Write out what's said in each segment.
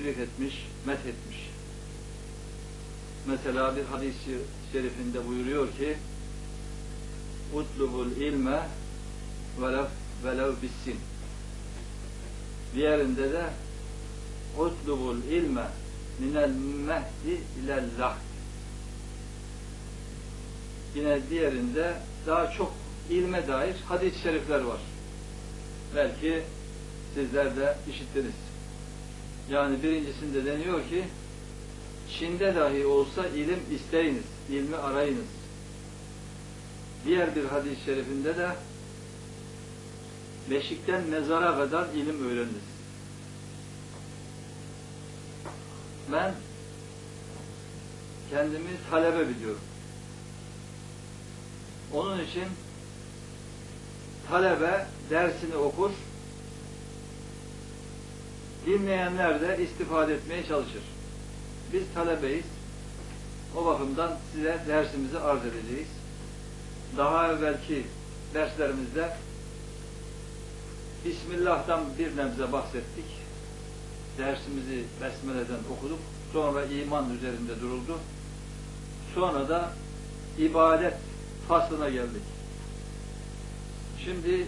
teşvik etmiş, methetmiş. Mesela bir hadis-i şerifinde buyuruyor ki utlubul ilme velev, velev bissin diğerinde de utlubul ilme minel mehdi ilel lahd yine diğerinde daha çok ilme dair hadis-i şerifler var. Belki sizler de işittiniz. Yani birincisinde deniyor ki Çin'de dahi olsa ilim isteyiniz, ilmi arayınız. Diğer bir hadis-i şerifinde de beşikten mezara kadar ilim öğreniniz. Ben kendimi talebe biliyorum. Onun için talebe dersini okur, dinleyenler de istifade etmeye çalışır. Biz talebeyiz. O bakımdan size dersimizi arz edeceğiz. Daha evvelki derslerimizde Bismillah'tan bir nebze bahsettik. Dersimizi Besmele'den okuduk. Sonra iman üzerinde duruldu. Sonra da ibadet faslına geldik. Şimdi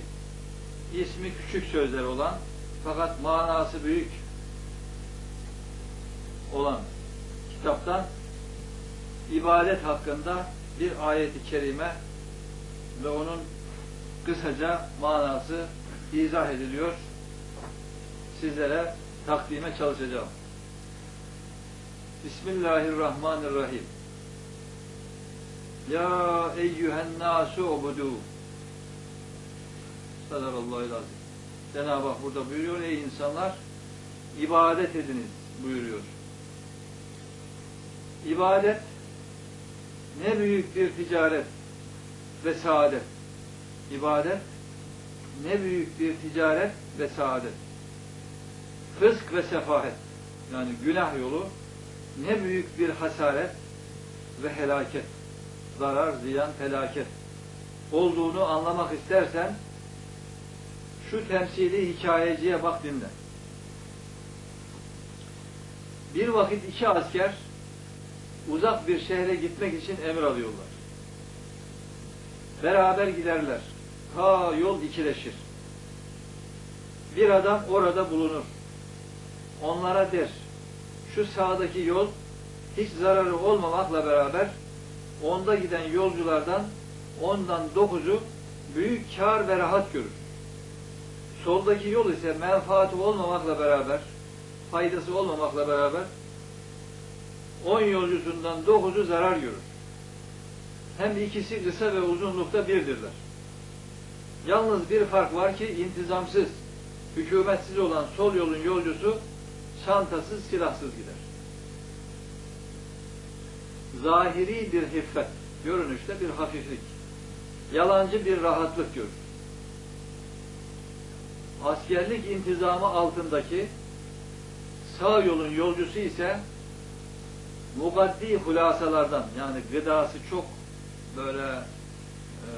ismi küçük sözler olan fakat manası büyük olan kitaptan ibadet hakkında bir ayeti kerime ve onun kısaca manası izah ediliyor. Sizlere takdime çalışacağım. Bismillahirrahmanirrahim. Ya eyyühen nasu ubudu. Sadakallahu lazım. Cenab-ı Hak burada buyuruyor ey insanlar ibadet ediniz buyuruyor. İbadet ne büyük bir ticaret ve saadet. İbadet ne büyük bir ticaret ve saadet. Fısk ve sefahet yani günah yolu ne büyük bir hasaret ve helaket. Zarar, ziyan, felaket olduğunu anlamak istersen şu temsili hikayeciye bak dinle. Bir vakit iki asker uzak bir şehre gitmek için emir alıyorlar. Beraber giderler. Ta yol ikileşir. Bir adam orada bulunur. Onlara der, şu sağdaki yol hiç zararı olmamakla beraber onda giden yolculardan ondan dokuzu büyük kar ve rahat görür. Soldaki yol ise menfaati olmamakla beraber, faydası olmamakla beraber on yolcusundan dokuzu zarar görür. Hem ikisi kısa ve uzunlukta birdirler. Yalnız bir fark var ki intizamsız, hükümetsiz olan sol yolun yolcusu çantasız, silahsız gider. Zahiri bir hiffet, görünüşte bir hafiflik, yalancı bir rahatlık görür. Askerlik intizamı altındaki sağ yolun yolcusu ise mugaddi hulasalardan yani gıdası çok böyle e,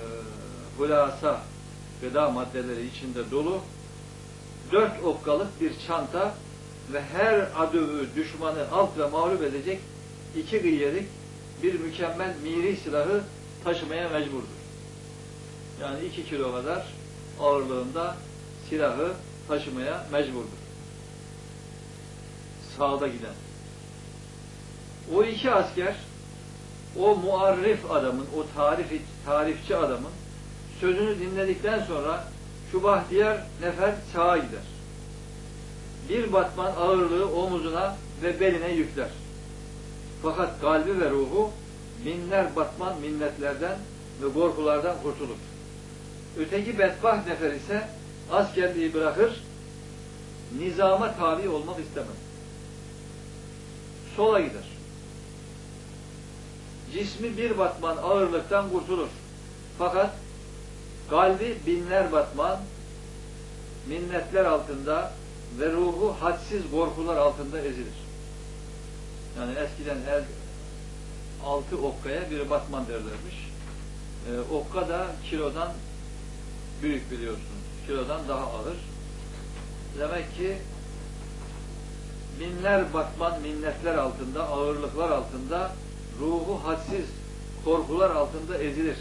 hulasa gıda maddeleri içinde dolu dört okkalık bir çanta ve her adövü, düşmanı alt ve mağlup edecek iki gıyyelik bir mükemmel miri silahı taşımaya mecburdur. Yani iki kilo kadar ağırlığında silahı taşımaya mecburdur. Sağda giden. O iki asker o muarrif adamın, o tarif, tarifçi adamın sözünü dinledikten sonra şu bahtiyar nefer sağa gider. Bir batman ağırlığı omuzuna ve beline yükler. Fakat kalbi ve ruhu binler batman minnetlerden ve korkulardan kurtulur. Öteki bedbaht nefer ise askerliği bırakır, nizama tabi olmak istemez. Sola gider. Cismi bir batman ağırlıktan kurtulur. Fakat kalbi binler batman, minnetler altında ve ruhu hadsiz korkular altında ezilir. Yani eskiden her altı okkaya bir batman derlermiş. Ee, okka da kilodan büyük biliyorsunuz. Kilodan daha ağır. Demek ki binler batman minnetler altında, ağırlıklar altında, ruhu hadsiz korkular altında ezilir.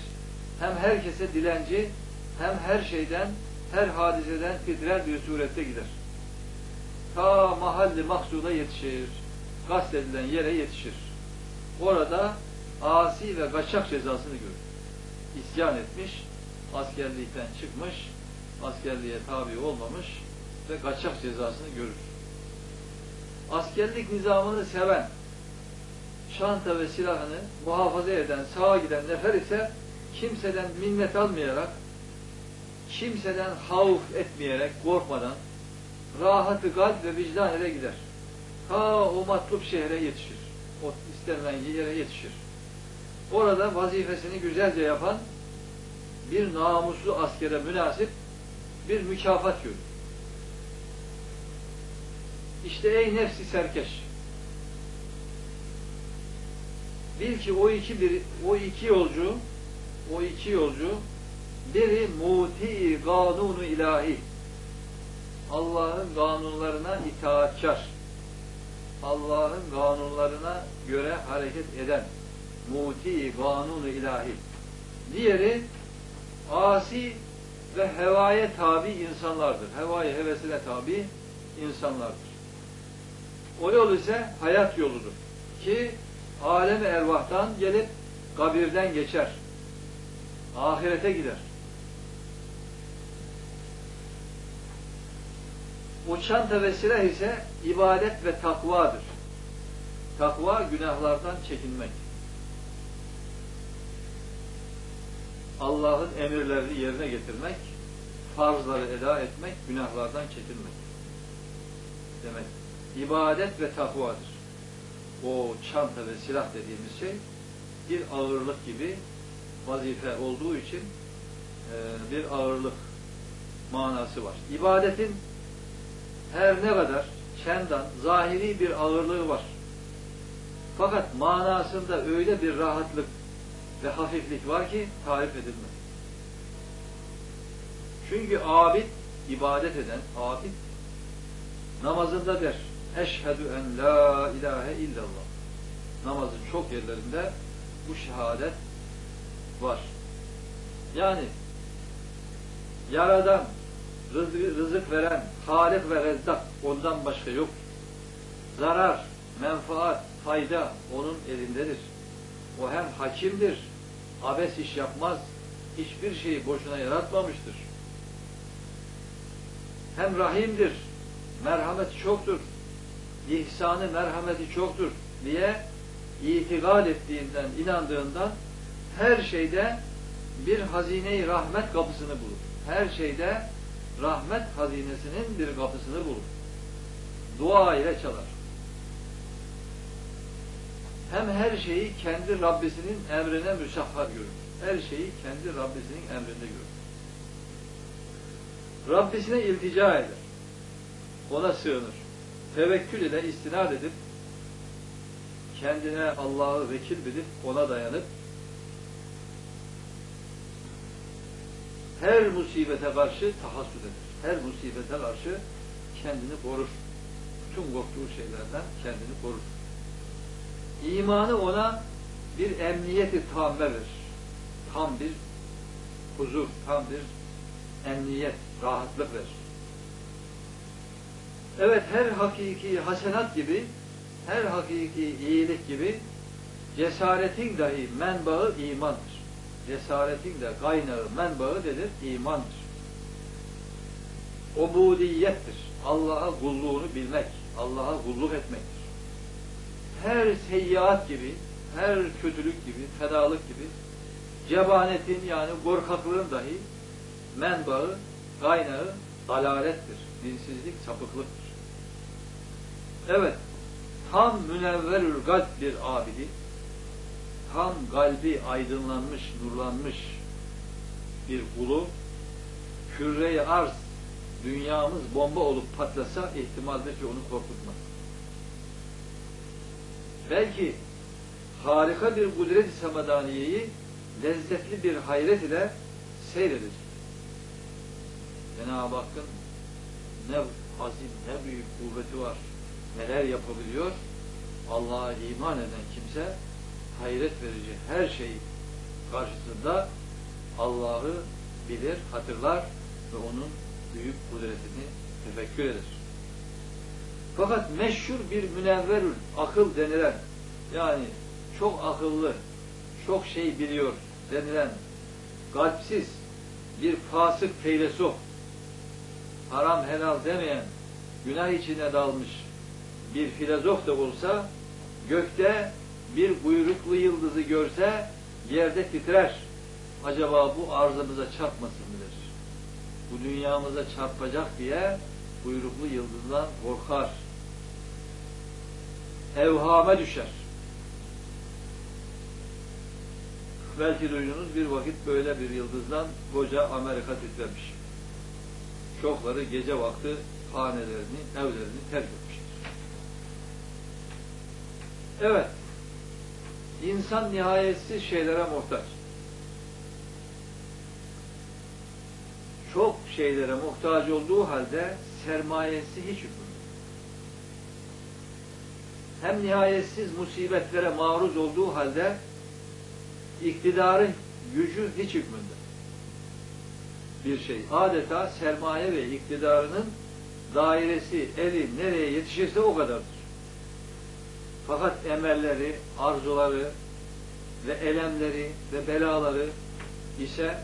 Hem herkese dilenci, hem her şeyden, her hadiseden titrer bir surette gider. Ta mahalli maksuda yetişir. Kastedilen yere yetişir. Orada asi ve kaçak cezasını görür. İsyan etmiş, askerlikten çıkmış, askerliğe tabi olmamış ve kaçak cezasını görür. Askerlik nizamını seven, çanta ve silahını muhafaza eden, sağa giden nefer ise kimseden minnet almayarak, kimseden havf etmeyerek, korkmadan, rahatı kalp ve vicdan ile gider. Ta o matlup şehre yetişir. O istenilen yere yetişir. Orada vazifesini güzelce yapan bir namuslu askere münasip bir mükafat görür. İşte ey nefsi serkeş. Bil ki o iki bir o iki yolcu o iki yolcu biri muti kanunu ilahi Allah'ın kanunlarına itaatkar Allah'ın kanunlarına göre hareket eden muti kanunu ilahi diğeri asi ve hevaya tabi insanlardır. Hevaya hevesine tabi insanlardır. O yol ise hayat yoludur. Ki alem ervahtan gelip kabirden geçer. Ahirete gider. O çanta ve silah ise ibadet ve takvadır. Takva günahlardan çekinmek. Allah'ın emirlerini yerine getirmek, farzları eda etmek, günahlardan çekinmek. Demek. İbadet ve takvadır. O çanta ve silah dediğimiz şey bir ağırlık gibi vazife olduğu için e, bir ağırlık manası var. İbadetin her ne kadar çendan, zahiri bir ağırlığı var. Fakat manasında öyle bir rahatlık ve hafiflik var ki tarif edilmez. Çünkü abid, ibadet eden abid namazında der Eşhedü en la ilahe illallah. Namazın çok yerlerinde bu şehadet var. Yani yaradan, rızık, rızık veren, halik ve rezzak ondan başka yok. Zarar, menfaat, fayda onun elindedir. O hem hakimdir, abes iş yapmaz, hiçbir şeyi boşuna yaratmamıştır. Hem rahimdir, merhameti çoktur, ihsanı, merhameti çoktur diye itikad ettiğinden, inandığından her şeyde bir hazine-i rahmet kapısını bulur. Her şeyde rahmet hazinesinin bir kapısını bulur. Dua ile çalar. Hem her şeyi kendi Rabbisinin emrine müsahhar görür. Her şeyi kendi Rabbisinin emrinde görür. Rabbisine iltica eder. Ona sığınır. Tevekkül ile istinad edip kendine Allah'ı vekil bilip ona dayanıp her musibete karşı tahassüt eder. Her musibete karşı kendini korur. Bütün korktuğu şeylerden kendini korur. İmanı ona bir emniyeti tam verir. Tam bir huzur, tam bir emniyet, rahatlık verir. Evet her hakiki hasenat gibi, her hakiki iyilik gibi cesaretin dahi menbaı imandır. Cesaretin de kaynağı, menbaı dedir, imandır. Ubudiyettir. Allah'a kulluğunu bilmek, Allah'a kulluk etmektir. Her seyyiat gibi, her kötülük gibi, fedalık gibi cebanetin yani korkaklığın dahi menbaı, kaynağı dalalettir. Dinsizlik, sapıklıktır. Evet, tam münevverül kalp bir abidi, tam kalbi aydınlanmış, nurlanmış bir kulu, küre-i arz, dünyamız bomba olup patlasa ihtimaldir ki onu korkutmaz. Belki harika bir kudret-i semadaniyeyi lezzetli bir hayret ile seyredecek. Cenab-ı Hakk'ın ne azim, ne büyük kuvveti var. neler yapabiliyor? Allah'a iman eden kimse hayret verici her şey karşısında Allah'ı bilir, hatırlar ve onun büyük kudretini tefekkür eder. Fakat meşhur bir münevverül akıl denilen yani çok akıllı, çok şey biliyor denilen kalpsiz bir fasık feylesof haram helal demeyen günah içine dalmış bir filozof da olsa gökte bir buyruklu yıldızı görse yerde titrer. Acaba bu arzımıza çarpmasın mıdır? Bu dünyamıza çarpacak diye buyruklu yıldızdan korkar. Evhame düşer. Belki duydunuz bir vakit böyle bir yıldızdan koca Amerika titremiş. Çokları gece vakti hanelerini, evlerini terk etmiştir. Evet, insan nihayetsiz şeylere muhtaç. Çok şeylere muhtaç olduğu halde sermayesi hiç hükmünde. Hem nihayetsiz musibetlere maruz olduğu halde iktidarı, gücü hiç hükmünde. Bir şey. Adeta sermaye ve iktidarının dairesi, eli nereye yetişirse o kadardır. Fakat emelleri, arzuları ve elemleri ve belaları ise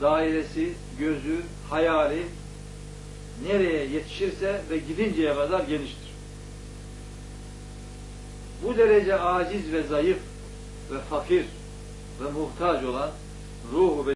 dairesi, gözü, hayali nereye yetişirse ve gidinceye kadar geniştir. Bu derece aciz ve zayıf ve fakir ve muhtaç olan ruhu ve